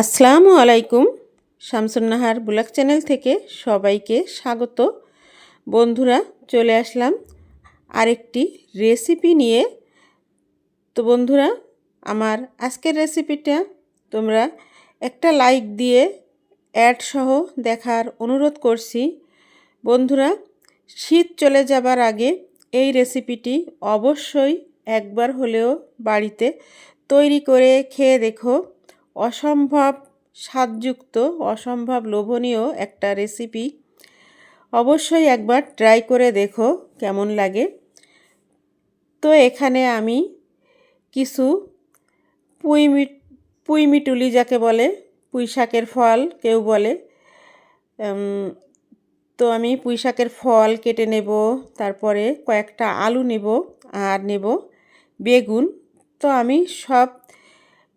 আসসালামু আলাইকুম। Shamsunnahar blog channel থেকে সবাইকে স্বাগত। বন্ধুরা, চলে আসলাম আরেকটি রেসিপি নিয়ে। তো বন্ধুরা, আমার আজকের রেসিপিটা তোমরা একটা লাইক দিয়ে অ্যাড সহ দেখার অনুরোধ করছি। বন্ধুরা, শীত চলে যাবার আগে এই রেসিপিটি অবশ্যই একবার হলেও বাড়িতে তৈরি করে খেয়ে দেখো। অসম্ভব স্বাদযুক্ত, অসম্ভব লোভনীয় একটা রেসিপি অবশ্যই একবার ট্রাই করে দেখো কেমন লাগে। তো এখানে আমি কিছু পুঁই পুঁইমিটুলি যাকে বলে, পুঁই শাকের ফল কেউ বলে। তো আমি পুঁই শাকের ফল কেটে নেব, তারপরে কয়েকটা আলু নেব আর নেব বেগুন। তো আমি সব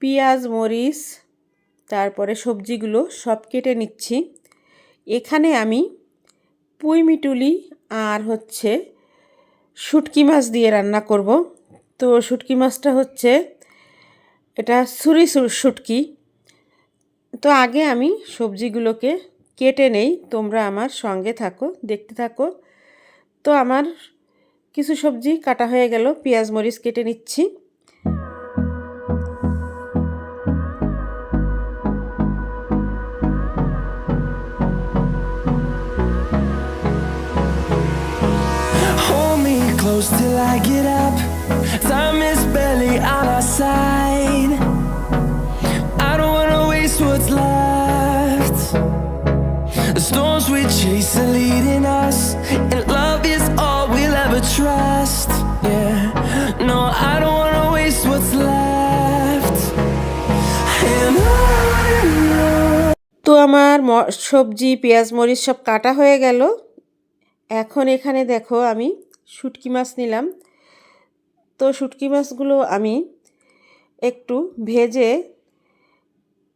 পেঁয়াজ, মরিচ, তারপরে সবজিগুলো সব কেটে নিচ্ছি। এখানে আমি পুঁই মিটুলি আর হচ্ছে শুটকি মাছ দিয়ে রান্না করব। তো শুটকি মাছটা হচ্ছে এটা সুরি শুটকি। তো আগে আমি সবজিগুলোকে কেটে নেই, তোমরা আমার সঙ্গে থাকো, দেখতে থাকো। তো আমার কিছু সবজি কাটা হয়ে গেল, পেঁয়াজ, মরিচ কেটে নিচ্ছি। Close till I get up Time is barely on our side I don't wanna waste what's left The storms we chase are leading us And love is all we'll ever trust Yeah, no, I don't wanna waste what's left And on তো আমার সবজি পেঁয়াজ মরিচ সব কাটা হয়ে গেল এখন এখানে দেখো আমি শুটকি মাছ নিলাম। তো শুটকি মাছগুলো আমি একটু ভেজে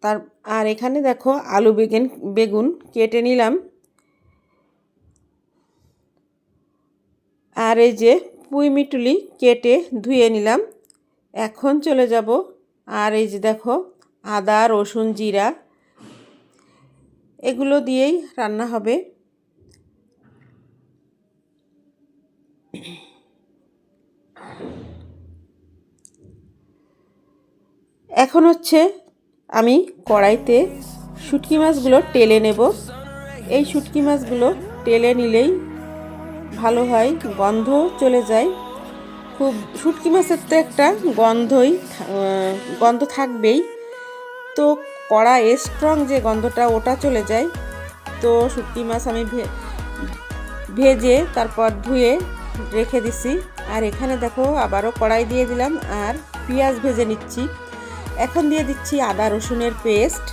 তার, আর এখানে দেখো আলু বেগুন বেগুন কেটে নিলাম। আর এই যে পুঁই মিটুলি কেটে ধুয়ে নিলাম। এখন চলে যাব, আর এই যে দেখো আদা, রসুন, জিরা, এগুলো দিয়েই রান্না হবে। এখন হচ্ছে আমি কড়াইতে শুটকি মাছগুলো টেলে নেব। এই শুটকি মাছগুলো টেলে নিলেই ভালো হয়, গন্ধ চলে যায়। খুব শুটকি মাছের তো একটা গন্ধই গন্ধ থাকবেই। তো কড়া স্ট্রং যে গন্ধটা ওটা চলে যায়। তো শুটকি মাছ আমি ভেজে তারপর ধুয়ে রেখে দিছি। আর এখানে দেখো আবারও কড়াই দিয়ে দিলাম। আর পেঁয়াজ ভেজে নিচ্ছি। এখন দিয়ে দিচ্ছি আদা রসুনের পেস্ট।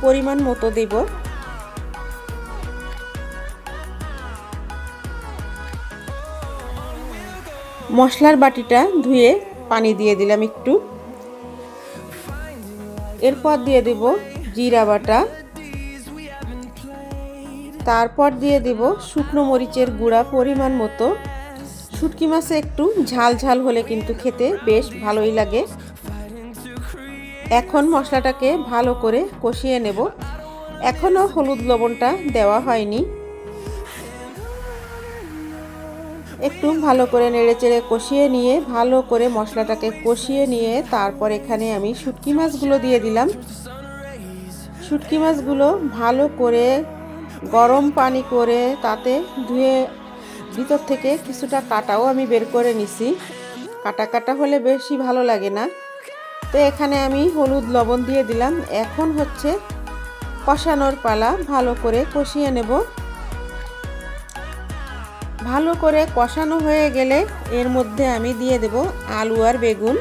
পরিমাণ মতো দেব। মশলার বাটিটা ধুয়ে পানি দিয়ে দিলাম একটু। এরপর দিয়ে দেব জিরা বাটা। তারপর দিয়ে দেব শুকনো মরিচের গুঁড়া পরিমাণ মতো। শুটকি মাছে একটু ঝাল ঝাল হলে কিন্তু খেতে বেশ ভালোই লাগে। এখন মশলাটাকে ভালো করে কষিয়ে নেব। এখনও হলুদ লবণটা দেওয়া হয়নি। একটু ভালো করে নেড়ে চেড়ে কষিয়ে নিয়ে ভালো করে মশলাটাকে কষিয়ে নিয়ে তারপর এখানে আমি শুটকি মাছগুলো দিয়ে দিলাম। শুটকি মাছগুলো ভালো করে গরম পানি করে তাতে ধুয়ে ভিতর থেকে কিছুটা কাটাও আমি বের করে নিছি। কাটা কাটা হলে বেশি ভালো লাগে না। তো এখানে আমি হলুদ লবণ দিয়ে দিলাম। এখন হচ্ছে কষানোর পালা ভালো করে কষিয়ে নেব। ভালো করে কষানো হয়ে গেলে এর মধ্যে আমি দিয়ে দেব আলু আর বেগুন।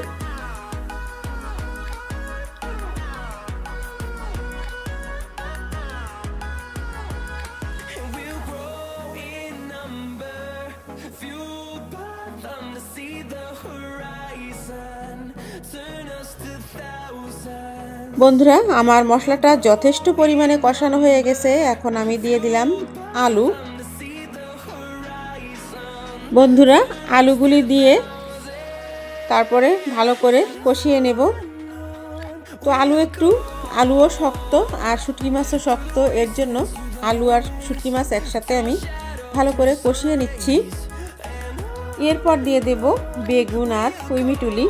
বন্ধুরা, আমার মশলাটা যথেষ্ট পরিমাণে কষানো হয়ে গেছে। এখন আমি দিয়ে দিলাম আলু। বন্ধুরা, আলুগুলি দিয়ে তারপরে ভালো করে কষিয়ে নেব। তো আলু একটু, আলুও শক্ত আর শুটকি মাছও শক্ত। এর জন্য আলু আর শুটকি মাছ একসাথে আমি ভালো করে কষিয়ে নিচ্ছি। এরপর দিয়ে দেব বেগুন আর কুইমিটুলি।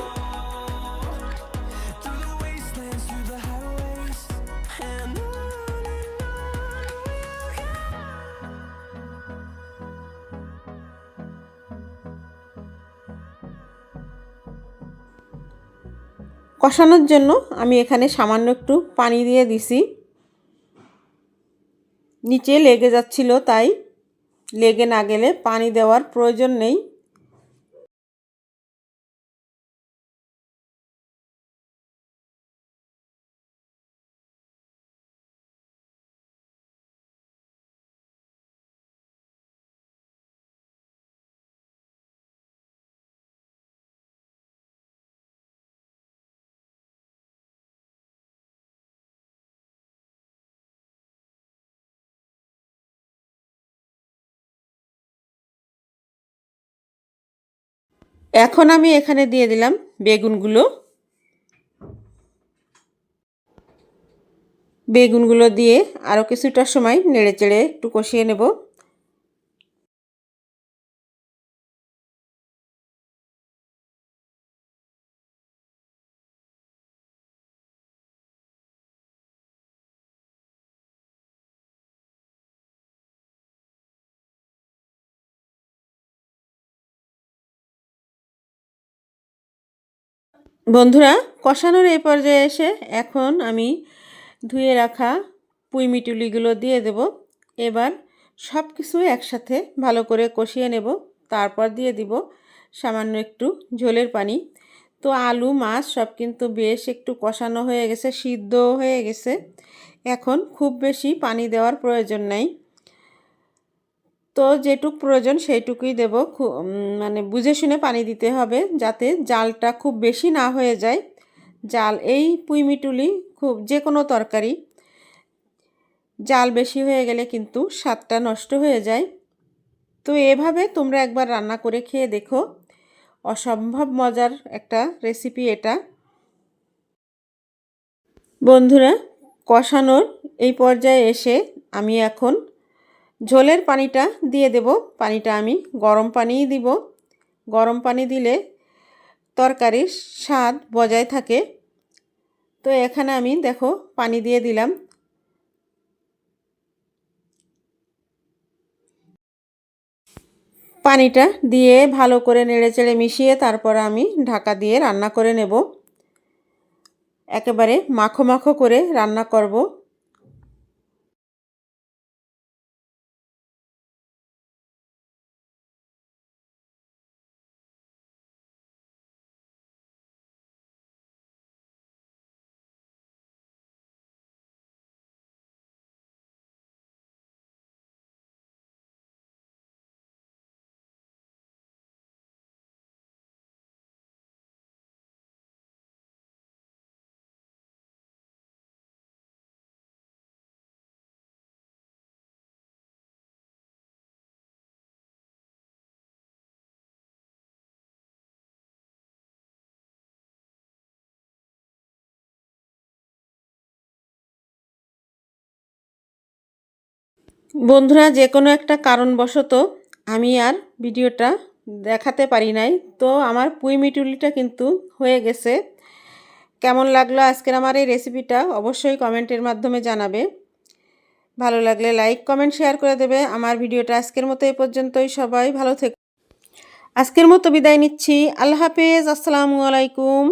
কষানোর জন্য আমি এখানে সামান্য একটু পানি দিয়ে দিছি। নিচে লেগে যাচ্ছিল, তাই লেগে না গেলে পানি দেওয়ার প্রয়োজন নেই। এখন আমি এখানে দিয়ে দিলাম বেগুনগুলো। বেগুনগুলো দিয়ে আরও কিছুটা সময় নেড়ে চেড়ে একটু কষিয়ে নেব। বন্ধুরা, কষানোর এই পর্যায়ে এসে এখন আমি ধুয়ে রাখা পুঁই মিটুলিগুলো দিয়ে দেব। এবার সব কিছু একসাথে ভালো করে কষিয়ে নেব। তারপর দিয়ে দিব সামান্য একটু ঝোলের পানি। তো আলু, মাছ সব কিন্তু বেশ একটু কষানো হয়ে গেছে সিদ্ধ হয়ে গেছে। এখন খুব বেশি পানি দেওয়ার প্রয়োজন নাই। তো যেটুক প্রয়োজন সেইটুকুই দেব। মানে বুঝে শুনে পানি দিতে হবে যাতে জালটা খুব বেশি না হয়ে যায়। জাল, এই পুঁইমিটুলি খুব যে কোনো তরকারি। জাল বেশি হয়ে গেলে কিন্তু স্বাদটা নষ্ট হয়ে যায়। তো এভাবে তোমরা একবার রান্না করে খেয়ে দেখো। অসম্ভব মজার একটা রেসিপি এটা। বন্ধুরা, কষানোর এই পর্যায়ে এসে আমি এখন ঝোলের পানিটা দিয়ে দেব। পানিটা আমি গরম পানিই দিব। গরম পানি দিলে তরকারির স্বাদ বজায় থাকে। তো এখানে আমি দেখো পানি দিয়ে দিলাম। পানিটা দিয়ে ভালো করে নেড়ে চেড়ে মিশিয়ে তারপর আমি ঢাকা দিয়ে রান্না করে নেব। একেবারে মাখো মাখো করে রান্না করব। বন্ধুরা, যে কোনো একটা কারণবশত আমি আর ভিডিওটা দেখাতে পারি নাই। তো আমার পুঁই মিটুলিটা কিন্তু হয়ে গেছে। কেমন লাগল আজকের আমার এই রেসিপিটা অবশ্যই কমেন্টের মাধ্যমে জানাবে। ভালো লাগলে লাইক কমেন্ট শেয়ার করে দেবে। আমার ভিডিওটা আজকের মতো এই পর্যন্তই। সবাই ভালো থেকো। আজকের মতো বিদায় নিচ্ছি। আল্লাহ হাফেজ। আসসালামু আলাইকুম।